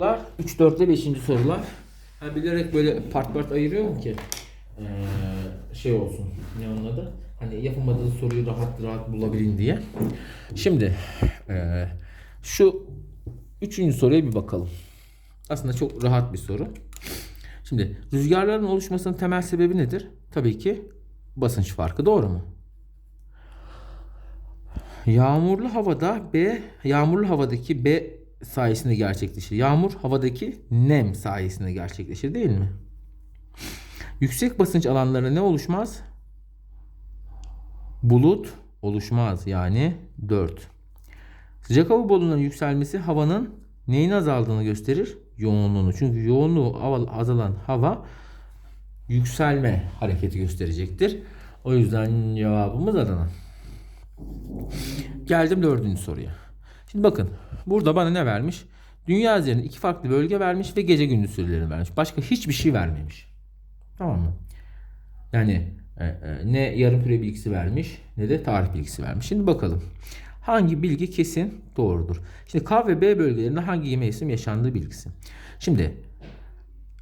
sorular 3, 4 ile 5. sorular. Ha, bilerek böyle part part ayırıyorum ki eee, şey olsun. Ne onun? Hani yapamadığınız soruyu rahat rahat bulabilin diye. Şimdi eee, şu üçüncü soruya bir bakalım. Aslında çok rahat bir soru. Şimdi rüzgarların oluşmasının temel sebebi nedir? Tabii ki basınç farkı. Doğru mu? Yağmurlu havada B, yağmurlu havadaki B sayesinde gerçekleşir. Yağmur havadaki nem sayesinde gerçekleşir değil mi? Yüksek basınç alanlarında ne oluşmaz? Bulut oluşmaz yani 4. Sıcak hava balonunun yükselmesi havanın neyin azaldığını gösterir? Yoğunluğunu. Çünkü yoğunluğu azalan hava yükselme hareketi gösterecektir. O yüzden cevabımız Adana. Geldim dördüncü soruya. Şimdi bakın burada bana ne vermiş? Dünya üzerinde iki farklı bölge vermiş ve gece gündüz sürelerini vermiş. Başka hiçbir şey vermemiş. Tamam mı? Yani e, e, ne yarım küre bilgisi vermiş ne de tarih bilgisi vermiş. Şimdi bakalım. Hangi bilgi kesin doğrudur? Şimdi K ve B bölgelerinde hangi mevsim yaşandığı bilgisi. Şimdi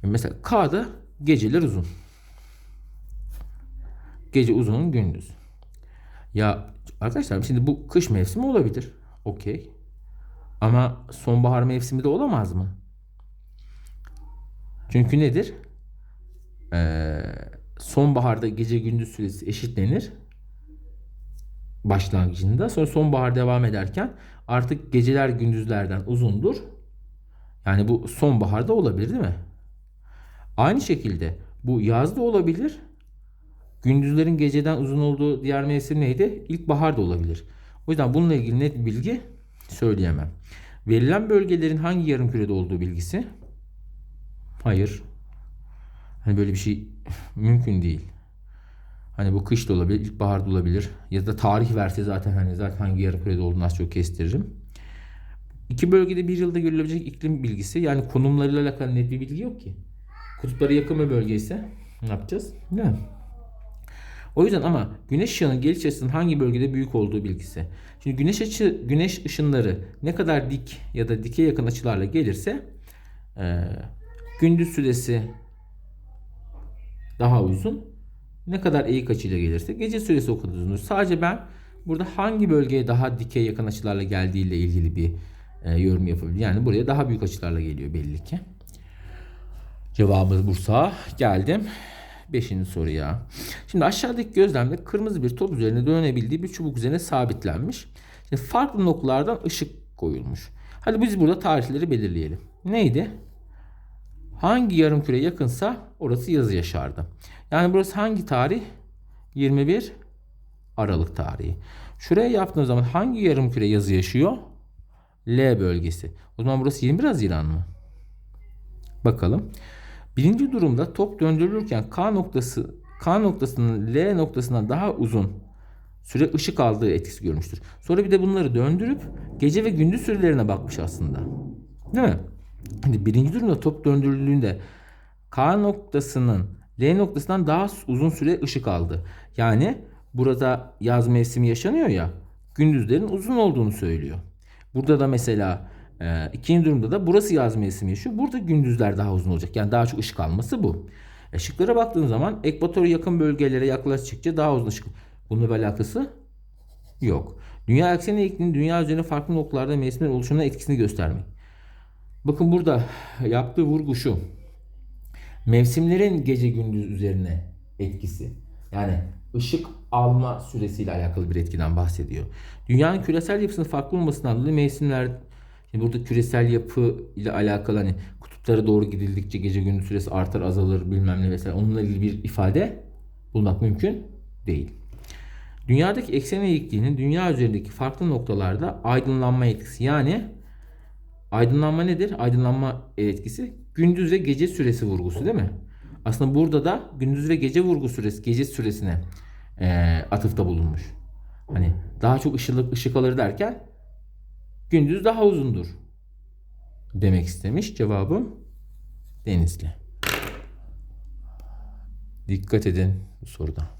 mesela K'da geceler uzun. Gece uzun gündüz. Ya arkadaşlar şimdi bu kış mevsimi olabilir. Okey. Ama sonbahar mevsimi de olamaz mı? Çünkü nedir? Ee, sonbaharda gece gündüz süresi eşitlenir. Başlangıcında. Sonra sonbahar devam ederken artık geceler gündüzlerden uzundur. Yani bu sonbaharda olabilir değil mi? Aynı şekilde bu yazda olabilir. Gündüzlerin geceden uzun olduğu diğer mevsim neydi? İlkbahar da olabilir. O yüzden bununla ilgili net bilgi söyleyemem. Verilen bölgelerin hangi yarım kürede olduğu bilgisi? Hayır. Hani böyle bir şey mümkün değil. Hani bu kış da olabilir, ilkbahar da olabilir. Ya da tarih verse zaten hani zaten hangi yarım kürede olduğunu az çok kestiririm. İki bölgede bir yılda görülebilecek iklim bilgisi yani konumlarıyla alakalı net bir bilgi yok ki. Kutuplara yakın bir bölge ise ne yapacağız? Ne? O yüzden ama güneş ışığının geliş açısının hangi bölgede büyük olduğu bilgisi. Şimdi güneş açı güneş ışınları ne kadar dik ya da dike yakın açılarla gelirse e, gündüz süresi daha uzun. Ne kadar eğik açıyla gelirse gece süresi o kadar uzun. Sadece ben burada hangi bölgeye daha dike yakın açılarla geldiğiyle ilgili bir e, yorum yapabilirim. Yani buraya daha büyük açılarla geliyor belli ki. Cevabımız Bursa. Geldim. Beşinci soruya. Şimdi aşağıdaki gözlemde kırmızı bir top üzerine dönebildiği bir çubuk üzerine sabitlenmiş. Şimdi farklı noktalardan ışık koyulmuş. Hadi biz burada tarihleri belirleyelim. Neydi? Hangi yarım küre yakınsa orası yazı yaşardı. Yani burası hangi tarih? 21 Aralık tarihi. Şuraya yaptığım zaman hangi yarım küre yazı yaşıyor? L bölgesi. O zaman burası 21 Haziran mı? Bakalım. Birinci durumda top döndürülürken K noktası K noktasının L noktasından daha uzun süre ışık aldığı etkisi görmüştür. Sonra bir de bunları döndürüp gece ve gündüz sürelerine bakmış aslında. Değil mi? Şimdi birinci durumda top döndürüldüğünde K noktasının L noktasından daha uzun süre ışık aldı. Yani burada yaz mevsimi yaşanıyor ya gündüzlerin uzun olduğunu söylüyor. Burada da mesela e, ikinci durumda da burası yaz mevsimi yaşıyor. Burada gündüzler daha uzun olacak. Yani daha çok ışık alması bu. Işıklara baktığın zaman ekvatora yakın bölgelere yaklaştıkça daha uzun ışık. Bununla bir alakası yok. Dünya ekseni eğikliğinin dünya üzerinde farklı noktalarda mevsimlerin oluşumuna etkisini göstermek. Bakın burada yaptığı vurgu şu. Mevsimlerin gece gündüz üzerine etkisi. Yani ışık alma süresiyle alakalı bir etkiden bahsediyor. Dünyanın küresel yapısının farklı olmasından dolayı mevsimler Şimdi burada küresel yapı ile alakalı hani kutuplara doğru gidildikçe gece gündüz süresi artar azalır bilmem ne vesaire onunla ilgili bir ifade bulmak mümkün değil. Dünyadaki eksen eğikliğinin dünya üzerindeki farklı noktalarda aydınlanma etkisi yani aydınlanma nedir? Aydınlanma etkisi gündüz ve gece süresi vurgusu değil mi? Aslında burada da gündüz ve gece vurgu süresi, gece süresine e, atıfta bulunmuş. Hani daha çok ışık, ışık alır derken gündüz daha uzundur demek istemiş. Cevabım Denizli. Dikkat edin bu soruda.